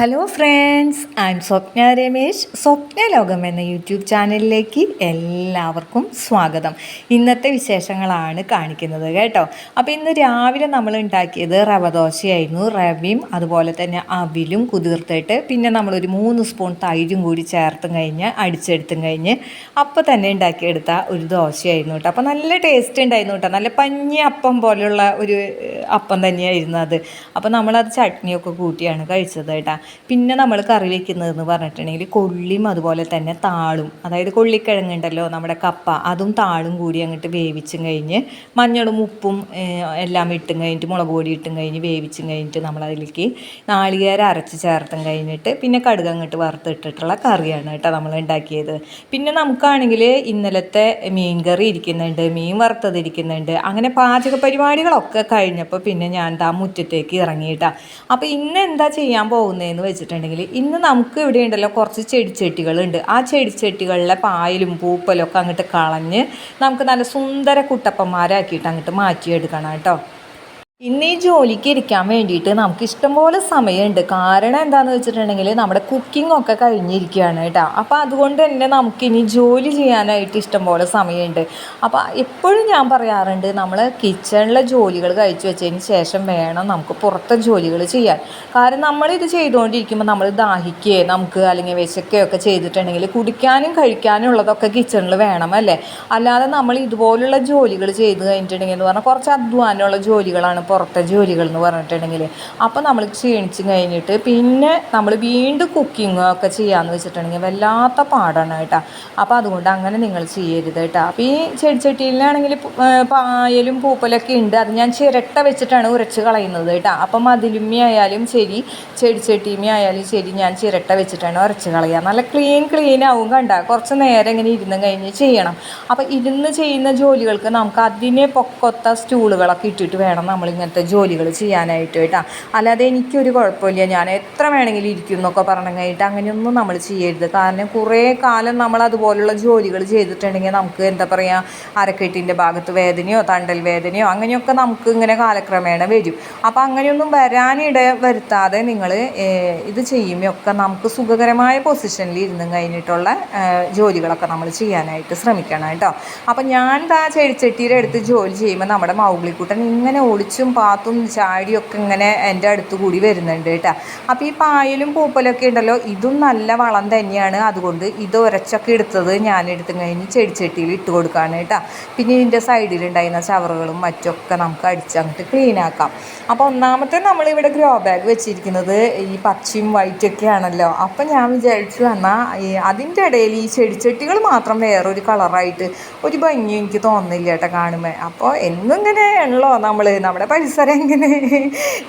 Friends I M Swapna Ramesh Swapna Lokam എന്ന YouTube ചാനലിലേക്ക് എല്ലാവർക്കും സ്വാഗതം. ഇന്നത്തെ വിശേഷങ്ങളാണ് കാണിക്കുന്നത് കേട്ടോ. അപ്പോൾ ഇന്ന് രാവിലെ നമ്മൾ ഉണ്ടാക്കിയത് റവ ദോശയായിരുന്നു. റവയും അതുപോലെ തന്നെ അവിലും കുതിർത്തിട്ട് പിന്നെ നമ്മളൊരു മൂന്ന് സ്പൂൺ തൈരും കൂടി ചേർത്തും കഴിഞ്ഞ് അടിച്ചെടുത്തും കഴിഞ്ഞ് അപ്പോൾ തന്നെ ഉണ്ടാക്കിയെടുത്ത ഒരു ദോശയായിരുന്നു കേട്ടോ. അപ്പോൾ നല്ല ടേസ്റ്റ് ഉണ്ടായിരുന്നു കേട്ടോ. നല്ല പഞ്ഞി അപ്പം പോലെയുള്ള ഒരു അപ്പം തന്നെയായിരുന്നു അത്. അപ്പോൾ നമ്മളത് ചട്നിയൊക്കെ കൂട്ടിയാണ് കഴിച്ചത് കേട്ടോ. പിന്നെ നമ്മൾ കറി വെക്കുന്നതെന്ന് പറഞ്ഞിട്ടുണ്ടെങ്കിൽ കൊള്ളിയും അതുപോലെ തന്നെ താളും. അതായത് കൊള്ളിക്കിഴങ്ങുണ്ടല്ലോ നമ്മുടെ കപ്പ അതും താളും കൂടി അങ്ങോട്ട് വേവിച്ചും കഴിഞ്ഞ് മഞ്ഞളും ഉപ്പും എല്ലാം ഇട്ടും കഴിഞ്ഞിട്ട് മുളക് പൊടി ഇട്ടും കഴിഞ്ഞ് വേവിച്ചും കഴിഞ്ഞിട്ട് നമ്മളതിലേക്ക് നാളികേരം അരച്ച് ചേർത്തും കഴിഞ്ഞിട്ട് പിന്നെ കടുക് അങ്ങോട്ട് വറുത്തിട്ടിട്ടുള്ള കറിയാണ് കേട്ടോ നമ്മൾ ഉണ്ടാക്കിയത്. പിന്നെ നമുക്കാണെങ്കിൽ ഇന്നലത്തെ മീൻ കറി ഇരിക്കുന്നുണ്ട് മീൻ വറുത്തത് ഇരിക്കുന്നുണ്ട് അങ്ങനെ പാചക പരിപാടികളൊക്കെ കഴിഞ്ഞപ്പോൾ പിന്നെ ഞാൻ താ മുറ്റത്തേക്ക് ഇറങ്ങിയിട്ടാണ് അപ്പോൾ ഇന്ന് എന്താ ചെയ്യാൻ പോകുന്നതെന്ന് വെച്ചിട്ടുണ്ടെങ്കിൽ ഇന്ന് നമുക്ക് ഇവിടെ ഉണ്ടല്ലോ കുറച്ച് ചെടിച്ചട്ടികളുണ്ട് ആ ചെടിച്ചട്ടികളിലെ പായലും പൂപ്പലും ഒക്കെ അങ്ങോട്ട് കളഞ്ഞ് നമുക്ക് നല്ല സുന്ദര കുട്ടപ്പന്മാരാക്കിയിട്ട് അങ്ങോട്ട് മാറ്റിയെടുക്കണം കേട്ടോ. ഇന്ന് ഈ ജോലിക്ക് ഇരിക്കാൻ വേണ്ടിയിട്ട് നമുക്ക് ഇഷ്ടംപോലെ സമയമുണ്ട്. കാരണം എന്താണെന്ന് വെച്ചിട്ടുണ്ടെങ്കിൽ നമ്മുടെ കുക്കിംഗ് ഒക്കെ കഴിഞ്ഞിരിക്കുകയാണ് കേട്ടോ. അപ്പോൾ അതുകൊണ്ട് തന്നെ നമുക്കിനി ജോലി ചെയ്യാനായിട്ട് ഇഷ്ടംപോലെ സമയമുണ്ട്. അപ്പോൾ എപ്പോഴും ഞാൻ പറയാറുണ്ട് നമ്മൾ കിച്ചണിലെ ജോലികൾ കഴിച്ചു വെച്ചതിന് ശേഷം വേണം നമുക്ക് പുറത്തെ ജോലികൾ ചെയ്യാൻ. കാരണം നമ്മളിത് ചെയ്തുകൊണ്ടിരിക്കുമ്പോൾ നമ്മൾ ദാഹിക്കുകയോ നമുക്ക് അല്ലെങ്കിൽ വിശക്കുകയോ ഒക്കെ ചെയ്തിട്ടുണ്ടെങ്കിൽ കുടിക്കാനും കഴിക്കാനും ഉള്ളതൊക്കെ കിച്ചണിൽ വേണം അല്ലേ? അല്ലാതെ നമ്മൾ ഇതുപോലുള്ള ജോലികൾ ചെയ്ത് കഴിഞ്ഞിട്ടുണ്ടെങ്കിൽ എന്ന് പറഞ്ഞാൽ കുറച്ച് അധ്വാനമുള്ള ജോലികളാണ് പുറത്തെ ജോലികൾ എന്ന് പറഞ്ഞിട്ടുണ്ടെങ്കിൽ അപ്പോൾ നമ്മൾ ക്ഷീണിച്ച് കഴിഞ്ഞിട്ട് പിന്നെ നമ്മൾ വീണ്ടും കുക്കിംഗ് ഒക്കെ ചെയ്യാമെന്ന് വെച്ചിട്ടുണ്ടെങ്കിൽ വല്ലാത്ത പാടാണ് കേട്ടോ. അപ്പോൾ അതുകൊണ്ട് അങ്ങനെ നിങ്ങൾ ചെയ്യരുത് കേട്ടോ. അപ്പോൾ ഈ ചെടിച്ചട്ടിയിലാണെങ്കിൽ പായലും പൂപ്പലൊക്കെ ഉണ്ട്. അത് ഞാൻ ചിരട്ട വെച്ചിട്ടാണ് ഉരച്ച് കളയുന്നത് കേട്ടോ. അപ്പം മതിലുമ്മി ആയാലും ശരി ചെടിച്ചട്ടിയുമ്മി ആയാലും ശരി ഞാൻ ചിരട്ട വെച്ചിട്ടാണ് ഉരച്ച് കളയുക. നല്ല ക്ലീൻ ക്ലീൻ ആവും കണ്ട. കുറച്ച് നേരം ഇങ്ങനെ ഇരുന്ന് കഴിഞ്ഞ് ചെയ്യണം. അപ്പോൾ ഇരുന്ന് ചെയ്യുന്ന ജോലികൾക്ക് നമുക്ക് അതിനെ പൊക്കൊത്ത സ്റ്റൂളുകളൊക്കെ ഇട്ടിട്ട് വേണം നമ്മൾ ഇങ്ങനത്തെ ജോലികൾ ചെയ്യാനായിട്ട് കേട്ടോ. അല്ലാതെ എനിക്കൊരു കുഴപ്പമില്ല. ഞാൻ എത്ര വേണമെങ്കിലും ഇരിക്കും എന്നൊക്കെ പറഞ്ഞു കഴിഞ്ഞിട്ട് അങ്ങനെയൊന്നും നമ്മൾ ചെയ്യരുത്. കാരണം കുറേ കാലം നമ്മൾ അതുപോലുള്ള ജോലികൾ ചെയ്തിട്ടുണ്ടെങ്കിൽ നമുക്ക് എന്താ പറയുക അരക്കെട്ടിന്റെ ഭാഗത്ത് വേദനയോ തണ്ടൽ വേദനയോ അങ്ങനെയൊക്കെ നമുക്ക് ഇങ്ങനെ കാലക്രമേണ വരും. അപ്പോൾ അങ്ങനെയൊന്നും വരാനിട വരുത്താതെ നിങ്ങൾ ഇത് ചെയ്യുമ്പോഴൊക്കെ നമുക്ക് സുഖകരമായ പൊസിഷനിൽ ഇരുന്ന് കഴിഞ്ഞിട്ടുള്ള ജോലികളൊക്കെ നമ്മൾ ചെയ്യാനായിട്ട് ശ്രമിക്കണം കേട്ടോ. അപ്പം ഞാൻ താ ചെടിച്ചട്ടിയുടെ അടുത്ത് ജോലി ചെയ്യുമ്പോൾ നമ്മുടെ മൗഗ്ലിക്കുട്ടൻ ഇങ്ങനെ ഒളിച്ചും പാത്തും ചാടിയൊക്കെ ഇങ്ങനെ എന്റെ അടുത്ത് കൂടി വരുന്നുണ്ട് കേട്ടോ. അപ്പോൾ ഈ പായലും പൂപ്പലൊക്കെ ഉണ്ടല്ലോ ഇതും നല്ല വളം തന്നെയാണ്. അതുകൊണ്ട് ഇത് ഉരച്ചൊക്കെ എടുത്തത് എടുത്തു കഴിഞ്ഞ് ചെടിച്ചട്ടിയിൽ ഇട്ട് കൊടുക്കുകയാണ് കേട്ടോ. പിന്നെ ഇതിന്റെ സൈഡിലുണ്ടായിരുന്ന ചവറുകളും മറ്റൊക്കെ നമുക്ക് അടിച്ചങ്ങോട്ട് ക്ലീൻ ആക്കാം. അപ്പോൾ ഒന്നാമത്തെ നമ്മളിവിടെ ഗ്രോ ബാഗ് വെച്ചിരിക്കുന്നത് ഈ പച്ചയും വൈറ്റൊക്കെ ആണല്ലോ. അപ്പം ഞാൻ വിചാരിച്ചു എന്നാൽ അതിന്റെ ഇടയിൽ ഈ ചെടിച്ചട്ടികൾ മാത്രം വേറൊരു കളറായിട്ട് ഒരു ഭംഗി എനിക്ക് തോന്നുന്നില്ല കേട്ടോ കാണുമ്പോൾ അപ്പോൾ എന്നും ഇങ്ങനെ ഉള്ളോ നമ്മൾ നമ്മുടെ പരിസരം എങ്ങനെ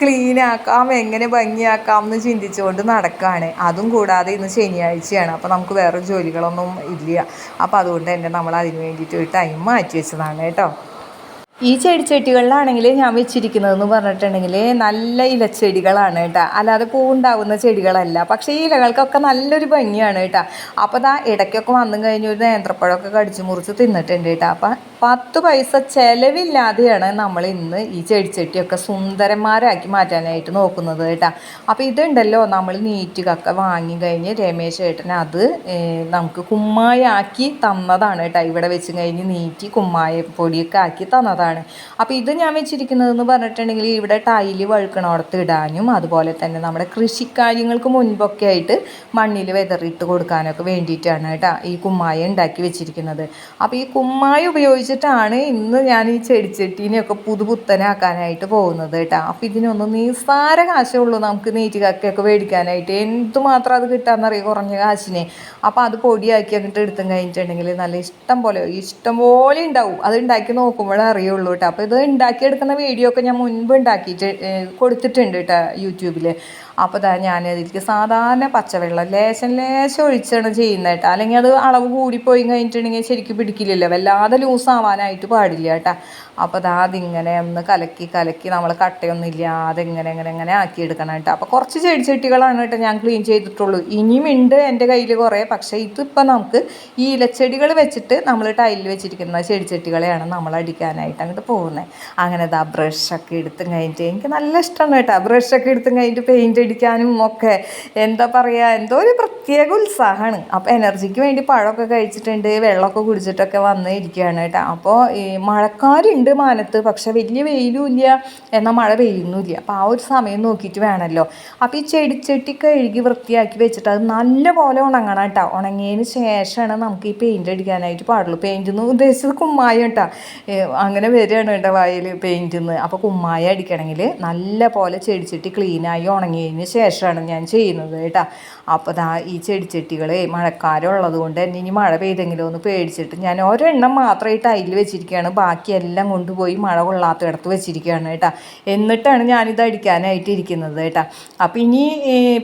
ക്ലീൻ ആക്കാം എങ്ങനെ ഭംഗിയാക്കാം എന്ന് ചിന്തിച്ചുകൊണ്ട് നടക്കുകയാണ് അതും കൂടാതെ ഇന്ന് ശനിയാഴ്ചയാണ്. അപ്പോൾ നമുക്ക് വേറെ ജോലികളൊന്നും ഇല്ല. അപ്പോൾ അതുകൊണ്ട് തന്നെ നമ്മൾ അതിന് വേണ്ടിയിട്ട് ഒരു ടൈം മാറ്റി വെച്ചതാണ് കേട്ടോ. ഈ ചെടിച്ചട്ടികളിലാണെങ്കിൽ ഞാൻ വെച്ചിരിക്കുന്നതെന്ന് പറഞ്ഞിട്ടുണ്ടെങ്കിൽ നല്ല ഇലച്ചെടികളാണ് കേട്ടോ. അല്ലാതെ പൂവുണ്ടാവുന്ന ചെടികളല്ല. പക്ഷേ ഈ ഇലകൾക്കൊക്കെ നല്ലൊരു ഭംഗിയാണ് കേട്ടോ. അപ്പോൾ ദാ ഇടയ്ക്കൊക്കെ വന്നു കഴിഞ്ഞ് ഒരു നേന്ത്രപ്പഴമൊക്കെ കടിച്ചു മുറിച്ച് തിന്നിട്ടുണ്ട് കേട്ടോ. അപ്പം പത്ത് പൈസ ചിലവില്ലാതെയാണ് നമ്മൾ ഇന്ന് ഈ ചെടിച്ചട്ടിയൊക്കെ സുന്ദരന്മാരാക്കി മാറ്റാനായിട്ട് നോക്കുന്നത് കേട്ടോ. അപ്പോൾ ഇതുണ്ടല്ലോ നമ്മൾ നീറ്റുകൊക്കെ വാങ്ങി കഴിഞ്ഞ് രമേശ് ഏട്ടൻ അത് നമുക്ക് കുമ്മായാക്കി തന്നതാണ് കേട്ടോ. ഇവിടെ വെച്ച് കഴിഞ്ഞ് നീറ്റി കുമ്മായ പൊടിയൊക്കെ ആക്കി തന്നതാണ് അപ്പോൾ ഇത് ഞാൻ വെച്ചിരിക്കുന്നതെന്ന് പറഞ്ഞിട്ടുണ്ടെങ്കിൽ ഇവിടെ ടൈൽ വഴുക്കണോടത്ത് ഇടാനും അതുപോലെ തന്നെ നമ്മുടെ കൃഷിക്കാര്യങ്ങൾക്ക് മുൻപൊക്കെ ആയിട്ട് മണ്ണിൽ വെതറിയിട്ട് കൊടുക്കാനൊക്കെ വേണ്ടിയിട്ടാണ് കേട്ടോ ഈ കുമ്മായ ഉണ്ടാക്കി വെച്ചിരിക്കുന്നത്. അപ്പോൾ ഈ കുമ്മായ ഉപയോഗിച്ചിട്ടാണ് ഇന്ന് ഞാൻ ഈ ചെടിച്ചട്ടീനെയൊക്കെ പുതുപുത്തനാക്കാനായിട്ട് പോകുന്നത് കേട്ടോ. അപ്പോൾ ഇതിനൊന്നും നിസ്സാര കാശേ ഉള്ളൂ നമുക്ക് നീറ്റുകക്കയൊക്കെ മേടിക്കാനായിട്ട്. എന്തുമാത്രം അത് കിട്ടാമെന്നറിയാം കുറഞ്ഞ കാശിനെ. അപ്പോൾ അത് പൊടിയാക്കി അങ്ങോട്ട് എടുത്തും കഴിഞ്ഞിട്ടുണ്ടെങ്കിൽ നല്ല ഇഷ്ടം പോലെ ഇഷ്ടം പോലെ ഉണ്ടാവും. അത് ഉണ്ടാക്കി നോക്കുമ്പോഴേ കേട്ടോ അപ്പോൾ ഇത് ഉണ്ടാക്കിയെടുക്കുന്ന വീഡിയോ ഒക്കെ ഞാൻ മുൻപ് ഉണ്ടാക്കിയിട്ട് കൊടുത്തിട്ടുണ്ട് കേട്ടോ യൂട്യൂബിൽ അപ്പോൾ തന്നെ ഞാൻ അതിലേക്ക് സാധാരണ പച്ചവെള്ളം ലേശം ലേശം ഒഴിച്ചാണ് ചെയ്യുന്നത് അല്ലെങ്കിൽ അത് അളവ് കൂടിപ്പോയി കഴിഞ്ഞിട്ടുണ്ടെങ്കിൽ ശരിക്കും പിടിക്കില്ലല്ലോ. വല്ലാതെ ലൂസ് ആവാനായിട്ട് പാടില്ല കേട്ടോ. അപ്പോൾ ദാ അതിങ്ങനെ ഒന്ന് കലക്കി കലക്കി നമ്മൾ കട്ടയൊന്നും ഇല്ലാതെ എങ്ങനെ എങ്ങനെ ആക്കി എടുക്കണം കേട്ടോ. അപ്പോൾ കുറച്ച് ചെടിച്ചട്ടികളാണ് കേട്ടോ ഞാൻ ക്ലീൻ ചെയ്തിട്ടുള്ളൂ. ഇനിയും ഉണ്ട് എന്റെ കയ്യിൽ കുറേ. പക്ഷേ ഇതിപ്പോൾ നമുക്ക് ഈ ഇലച്ചെടികൾ വെച്ചിട്ട് നമ്മൾ ടൈലിൽ വെച്ചിരിക്കുന്ന ചെടിച്ചട്ടികളെയാണ് നമ്മൾ അടിക്കാനായിട്ട് അങ്ങോട്ട് പോകുന്നത്. അങ്ങനെ ദാ ബ്രഷൊക്കെ എടുത്തും കഴിഞ്ഞിട്ട് എനിക്ക് നല്ല ഇഷ്ടമാണ് കേട്ടോ. ബ്രഷൊക്കെ എടുത്തും കഴിഞ്ഞിട്ട് പെയിന്റ് അടിക്കാനും ഒക്കെ. എന്താ പറയുക എന്തോ ഒരു പ്രത്യേക ഉത്സാഹമാണ്. അപ്പോൾ എനർജിക്ക് വേണ്ടി പഴമൊക്കെ കഴിച്ചിട്ടുണ്ട് വെള്ളമൊക്കെ കുടിച്ചിട്ടൊക്കെ വന്ന് ഇരിക്കുകയാണ് കേട്ടോ. അപ്പോൾ ഈ മഴക്കാരുണ്ട് മാനത്ത് പക്ഷേ വലിയ വെയിലും ഇല്ല എന്നാൽ മഴ പെയ്യുന്നുമില്ല. അപ്പോൾ ആ ഒരു സമയം നോക്കിയിട്ട് വേണമല്ലോ. അപ്പോൾ ഈ ചെടിച്ചട്ടി കഴുകി വൃത്തിയാക്കി വെച്ചിട്ട് അത് നല്ല പോലെ ഉണങ്ങണം കേട്ടോ. ഉണങ്ങിയതിന് ശേഷമാണ് നമുക്ക് ഈ പെയിന്റ് അടിക്കാനായിട്ട് പാടുള്ളൂ. പെയിന്റ് എന്ന് ഉദ്ദേശിച്ചത് കുമ്മായം കേട്ടോ. അങ്ങനെ വരികയാണ് കേട്ടോ വായിൽ പെയിന്റ് എന്ന്. അപ്പോൾ കുമ്മായം അടിക്കണമെങ്കിൽ നല്ല പോലെ ചെടിച്ചട്ടി ക്ലീനായി ഉണങ്ങിയതിന് ശേഷമാണ് ഞാൻ ചെയ്യുന്നത് കേട്ടോ. അപ്പോൾ ദാ ഈ ചെടിച്ചട്ടികൾ മഴക്കാലം ഉള്ളത് കൊണ്ട് തന്നെ ഇനി മഴ പെയ്തെങ്കിലും ഒന്ന് പേടിച്ചിട്ട് ഞാൻ ഒരെണ്ണം മാത്രമായിട്ട് അതിൽ വെച്ചിരിക്കുകയാണ്. ബാക്കിയെല്ലാം കൊണ്ടുപോയി മഴ കൊള്ളാത്തയിടത്ത് വെച്ചിരിക്കുകയാണ് കേട്ടോ. എന്നിട്ടാണ് ഞാനിത് അടിക്കാനായിട്ട് ഇരിക്കുന്നത് കേട്ടോ. അപ്പോൾ ഇനി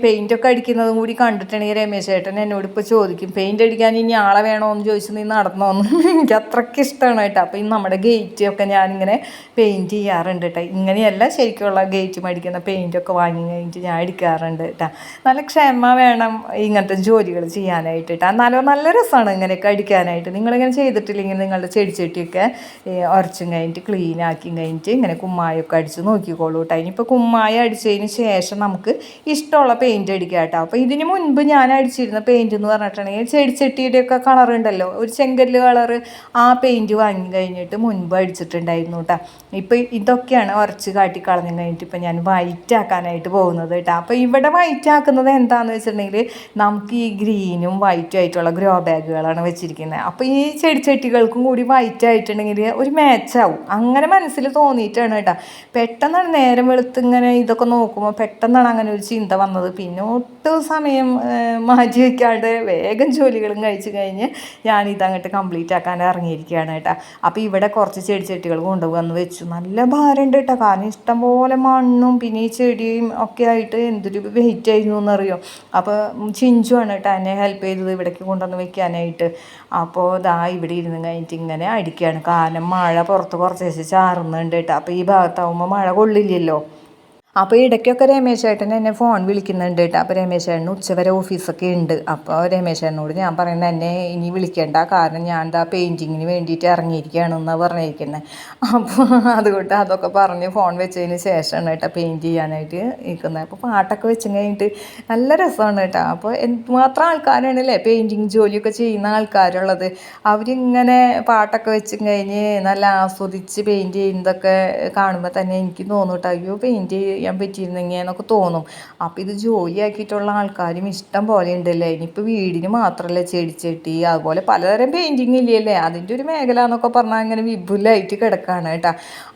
പെയിന്റൊക്കെ അടിക്കുന്നതും കൂടി കണ്ടിട്ടുണ്ടെങ്കിൽ രമേശ് ചേട്ടൻ എന്നോട് ഇപ്പോൾ ചോദിക്കും പെയിന്റ് അടിക്കാൻ ഇനി ആളെ വേണോ എന്ന് ചോദിച്ചു നീ നടന്നോന്ന്? എനിക്ക് അത്രയ്ക്ക് ഇഷ്ടമാണ് കേട്ടോ. അപ്പോൾ ഈ നമ്മുടെ ഗേറ്റ് ഒക്കെ ഞാനിങ്ങനെ പെയിന്റ് ചെയ്യാറുണ്ട് കേട്ടോ. ഇങ്ങനെയല്ല ശരിക്കുള്ള ഗേറ്റ് മേടിക്കുന്ന പെയിന്റൊക്കെ വാങ്ങി കഴിഞ്ഞിട്ട് ഞാൻ അടിക്കാറുണ്ട് കേട്ടോ നല്ല ക്ഷമ വേണം ഇങ്ങനത്തെ ജോലികൾ ചെയ്യാനായിട്ട് കേട്ടോ എന്നാലും നല്ല രസമാണ് ഇങ്ങനെയൊക്കെ അടിക്കാനായിട്ട്. നിങ്ങളിങ്ങനെ ചെയ്തിട്ടില്ലെങ്കിൽ നിങ്ങളുടെ ചെടി ചെട്ടിയൊക്കെ ഉരച്ചും കഴിഞ്ഞിട്ട് ക്ലീൻ ആക്കി കഴിഞ്ഞിട്ട് ഇങ്ങനെ കുമ്മായൊക്കെ അടിച്ച് നോക്കിക്കോളൂ കേട്ടോ ഇനിയിപ്പോൾ കുമ്മായ അടിച്ചതിന് ശേഷം നമുക്ക് ഇഷ്ടമുള്ള പെയിന്റ് അടിക്കാം കേട്ടോ അപ്പോൾ ഇതിന് മുൻപ് ഞാൻ അടിച്ചിരുന്ന പെയിന്റ് എന്ന് പറഞ്ഞിട്ടുണ്ടെങ്കിൽ ചെടിച്ചട്ടിയുടെയൊക്കെ കളർ ഉണ്ടല്ലോ. ഒരു ചെങ്കല്ല് കളറ് ആ പെയിന്റ് വാങ്ങി കഴിഞ്ഞിട്ട് മുൻപ് അടിച്ചിട്ടുണ്ടായിരുന്നു കേട്ടോ ഇപ്പോൾ ഇതൊക്കെയാണ് ഉരച്ച് കാട്ടി കളഞ്ഞു കഴിഞ്ഞിട്ട് ഇപ്പം ഞാൻ വൈറ്റ് ആക്കാനായിട്ട് പോകുന്നത് കേട്ടോ അപ്പോൾ ഇവിടെ വൈറ്റ് ആക്കുന്നത് എന്താണെന്ന് വെച്ചിട്ടുണ്ടെങ്കിൽ നമുക്ക് ഈ ഗ്രീനും വൈറ്റും ആയിട്ടുള്ള ഗ്രോ ബാഗുകളാണ് വെച്ചിരിക്കുന്നത്. അപ്പോൾ ഈ ചെടിച്ചട്ടികൾക്കും കൂടി വൈറ്റ് ആയിട്ടുണ്ടെങ്കിൽ ഒരു മാച്ചാവും അങ്ങനെ മനസ്സിൽ തോന്നിയിട്ടാണ് കേട്ടോ. പെട്ടെന്നാണ് നേരം വെളുത്ത് ഇങ്ങനെ ഇതൊക്കെ നോക്കുമ്പോൾ പെട്ടെന്നാണ് അങ്ങനെ ഒരു ചിന്ത വന്നത്. പിന്നെ ഒട്ടും സമയം മാറ്റി വയ്ക്കാണ്ട് വേഗം ജോലികളും കഴിച്ച് കഴിഞ്ഞ് ഞാൻ ഇതങ്ങോട്ട് കംപ്ലീറ്റ് ആക്കാൻ ഇറങ്ങിയിരിക്കുകയാണ് കേട്ടോ. അപ്പോൾ ഇവിടെ കുറച്ച് ചെടിച്ചട്ടികൾ കൊണ്ടുവന്ന് വെച്ചു. നല്ല ഭാരമുണ്ട് കേട്ടോ. കാരണം ഇഷ്ടംപോലെ മണ്ണും പിന്നെ ഈ ചെടിയും ഒക്കെ ആയിട്ട് എന്തൊരു വെയിറ്റ് ആയിരുന്നു എന്നറിയോ? അപ്പോൾ ചിഞ്ചുവാണ് കേട്ടോ എന്നെ ഹെൽപ്പ് ചെയ്തത് ഇവിടേക്ക് കൊണ്ടുവന്ന് വെക്കാനായിട്ട്. അപ്പോൾ ദാ ഇവിടെ ഇരുന്ന് കഴിഞ്ഞിട്ട് ഇങ്ങനെ അടിക്കുകയാണ് കാരണം മഴ പുറത്ത് കുറച്ച് ചാറുന്നുണ്ട് കേട്ടോ. അപ്പോൾ ഈ ഭാഗത്താവുമ്പോൾ മഴ കൊള്ളില്ലല്ലോ. അപ്പോൾ ഇടയ്ക്കൊക്കെ രമേശ് ചേട്ടൻ എന്നെ ഫോൺ വിളിക്കുന്നുണ്ട് കേട്ടോ അപ്പോൾ രമേശ് ഉച്ചവരെ ഓഫീസൊക്കെ ഉണ്ട്. അപ്പോൾ രമേശ് ചേട്ടനോട് ഞാൻ പറയുന്നത് എന്നെ ഇനി വിളിക്കേണ്ട. കാരണം ഞാൻ എന്താ പെയിന്റിങ്ങിന് വേണ്ടിയിട്ട് ഇറങ്ങിയിരിക്കുകയാണ് ഇറങ്ങിയിരിക്കുകയാണെന്നാണ് പറഞ്ഞിരിക്കുന്നത് അപ്പോൾ അതുകൊണ്ട് അതൊക്കെ പറഞ്ഞ് ഫോൺ വെച്ചതിന് ശേഷമാണ് കേട്ടോ പെയിന്റ് ചെയ്യാനായിട്ട് നിൽക്കുന്നത് അപ്പോൾ പാട്ടൊക്കെ വെച്ച് കഴിഞ്ഞിട്ട് നല്ല രസമാണ് കേട്ടോ അപ്പോൾ എന്തുമാത്രം ആൾക്കാരാണല്ലേ പെയിന്റിങ് ജോലിയൊക്കെ ചെയ്യുന്ന ആൾക്കാരുള്ളത്. അവരിങ്ങനെ പാട്ടൊക്കെ വെച്ച് കഴിഞ്ഞ് നല്ല ആസ്വദിച്ച് പെയിന്റ് ചെയ്യുന്നതൊക്കെ കാണുമ്പോൾ തന്നെ എനിക്ക് തോന്നും കേട്ടോ അയ്യോ പെയിന്റ് ചെയ്യാൻ പറ്റിയിരുന്നെങ്കിൽ എന്നൊക്കെ തോന്നും. അപ്പോൾ ഇത് ജോലിയാക്കിയിട്ടുള്ള ആൾക്കാരും ഇഷ്ടം പോലെ ഉണ്ടല്ലേ? ഇനിയിപ്പോൾ വീടിന് മാത്രമല്ല ചെടിച്ചട്ടി അതുപോലെ പലതരം പെയിന്റിങ് ഇല്ലല്ലേ? അതിന്റെ ഒരു മേഖല എന്നൊക്കെ പറഞ്ഞാൽ അങ്ങനെ വിപുലമായിട്ട് കിടക്കുകയാണ് കേട്ടോ.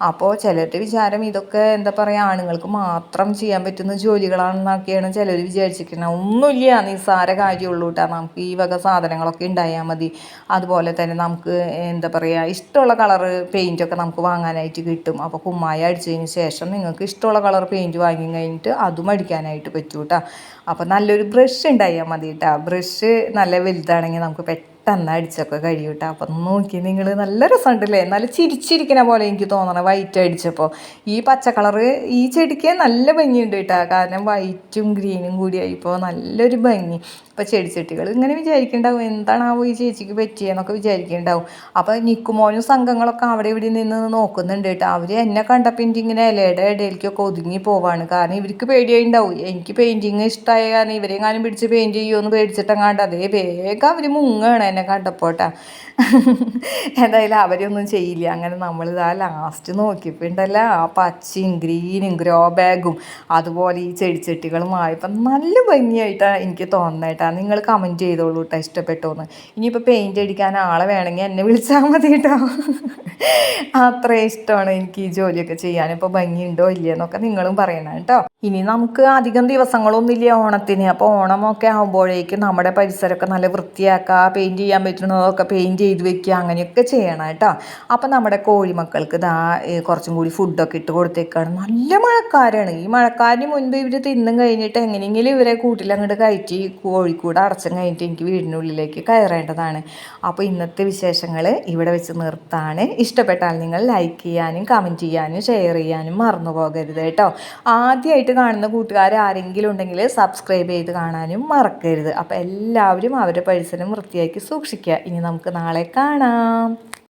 അപ്പോൾ ചിലരുടെ വിചാരം ഇതൊക്കെ എന്താ പറയുക ആണുങ്ങൾക്ക് മാത്രം ചെയ്യാൻ പറ്റുന്ന ജോലികളാണെന്നൊക്കെയാണ് ചിലർ വിചാരിച്ചിരിക്കുന്നത്. ഒന്നുമില്ല നിസ്സാര കാര്യമുള്ളൂ കേട്ടോ. നമുക്ക് ഈ വക സാധനങ്ങളൊക്കെ ഉണ്ടായാൽ മതി. അതുപോലെ തന്നെ നമുക്ക് എന്താ പറയുക ഇഷ്ടമുള്ള കളറ് പെയിന്റൊക്കെ നമുക്ക് വാങ്ങാനായിട്ട് കിട്ടും. അപ്പോൾ കുമ്മായ അടിച്ചതിന് ശേഷം നിങ്ങൾക്ക് ഇഷ്ടമുള്ള കളർ പെയിന്റ് വാങ്ങി കഴിഞ്ഞിട്ട് അതും അടിക്കാനായിട്ട് പറ്റൂ കേട്ടോ അപ്പോൾ നല്ലൊരു ബ്രഷ് ഉണ്ടായാൽ മതി കേട്ടോ ബ്രഷ് നല്ല വലുതാണെങ്കിൽ നമുക്ക് പെട്ടെന്ന് പെട്ടെന്ന് അടിച്ചൊക്കെ കഴിയും കേട്ടോ അപ്പം നോക്കി നിങ്ങൾ നല്ല രസമുണ്ടല്ലേ? നല്ല ചിരിച്ചിരിക്കുന്ന പോലെ എനിക്ക് തോന്നണം വൈറ്റ് അടിച്ചപ്പോൾ ഈ പച്ച കളറ് ഈ ചെടിക്ക് നല്ല ഭംഗിയുണ്ട് കേട്ടോ കാരണം വൈറ്റും ഗ്രീനും കൂടി നല്ലൊരു ഭംഗി. ഇപ്പോൾ ചെടിച്ചട്ടികൾ ഇങ്ങനെ വിചാരിക്കുന്നുണ്ടാവും എന്താണാവോ ഈ ചേച്ചിക്ക് പറ്റിയെന്നൊക്കെ വിചാരിക്കുന്നുണ്ടാവും അപ്പോൾ നിക്കുമോനും സംഘങ്ങളൊക്കെ അവിടെ ഇവിടെ നിന്ന് നോക്കുന്നുണ്ട് കേട്ടോ അവർ എന്നെ എനിക്ക് ഇങ്ങനെ ഇലയുടെ ഇടയിലേക്കൊക്കെ ഒതുങ്ങി പോവാണ്. കാരണം ഇവർക്ക് പേടിയായിണ്ടാവും. എനിക്ക് പെയിന്റിങ് ഇഷ്ടമായ കാരണം ഇവരെങ്ങാനും പിടിച്ച് പെയിന്റ് ചെയ്യുമെന്ന് പേടിച്ചിട്ടെങ്ങാണ്ട് അതേ വേഗം അവർ മുങ്ങുകയാണ് എന്നെ കണ്ടപ്പോട്ടാ എന്തായാലും അവരൊന്നും ചെയ്യില്ല. അങ്ങനെ നമ്മൾ ഇതാ ലാസ്റ്റ് നോക്കിയപ്പോൾ ഉണ്ടല്ലോ ആ പച്ചയും ഗ്രീനും ഗ്രോ ബാഗും അതുപോലെ ഈ ചെടിച്ചട്ടികളും ആയപ്പോൾ നല്ല ഭംഗിയായിട്ടാണ് എനിക്ക് തോന്നേട്ടാ നിങ്ങൾ കമന്റ് ചെയ്തോളൂ കേട്ടോ ഇഷ്ടപ്പെട്ടോന്ന്. ഇനിയിപ്പോൾ പെയിന്റ് അടിക്കാൻ ആളെ വേണമെങ്കിൽ എന്നെ വിളിച്ചാൽ മതി കേട്ടോ അത്ര ഇഷ്ടമാണ് എനിക്ക് ഈ ജോലിയൊക്കെ ചെയ്യാൻ. ഇപ്പോൾ ഭംഗിയുണ്ടോ ഇല്ലയെന്നൊക്കെ നിങ്ങളും പറയണം കേട്ടോ ഇനി നമുക്ക് അധികം ദിവസങ്ങളൊന്നുമില്ല ഓണത്തിന്. അപ്പോൾ ഓണമൊക്കെ ആകുമ്പോഴേക്കും നമ്മുടെ പരിസരമൊക്കെ നല്ല വൃത്തിയാക്കുക പെയിന്റ് ചെയ്യാൻ പറ്റുന്നതൊക്കെ പെയിന്റ് ചെയ്ത് വെക്കുക അങ്ങനെയൊക്കെ ചെയ്യണം കേട്ടോ. അപ്പോൾ നമ്മുടെ കോഴിമക്കൾക്ക് ഇതാ കുറച്ചും കൂടി ഫുഡൊക്കെ ഇട്ട് കൊടുത്തേക്കാണ്. നല്ല മഴക്കാരാണ്. ഈ മഴക്കാരിന് മുൻപ് ഇവർ തിന്നും കഴിഞ്ഞിട്ട് എങ്ങനെയെങ്കിലും ഇവരെ കൂട്ടിലങ്ങോട്ട് കയറ്റി കോഴിക്കൂട് അടച്ചും കഴിഞ്ഞിട്ട് എനിക്ക് വീടിനുള്ളിലേക്ക് കയറേണ്ടതാണ്. അപ്പോൾ ഇന്നത്തെ വിശേഷങ്ങൾ ഇവിടെ വെച്ച് നിർത്താണ്. ഇഷ്ടപ്പെട്ടാൽ നിങ്ങൾ ലൈക്ക് ചെയ്യാനും കമന്റ് ചെയ്യാനും ഷെയർ ചെയ്യാനും മറന്നു പോകരുത് കേട്ടോ. ആദ്യമായിട്ട് കാണുന്ന കൂട്ടുകാർ ആരെങ്കിലും ഉണ്ടെങ്കിൽ സബ്സ്ക്രൈബ് ചെയ്ത് കാണാനും മറക്കരുത്. അപ്പോൾ എല്ലാവരും അവരുടെ പരിസരം വൃത്തിയാക്കി സൂക്ഷിക്കുക. ഇനി നമുക്ക് നാളെ കാണാം.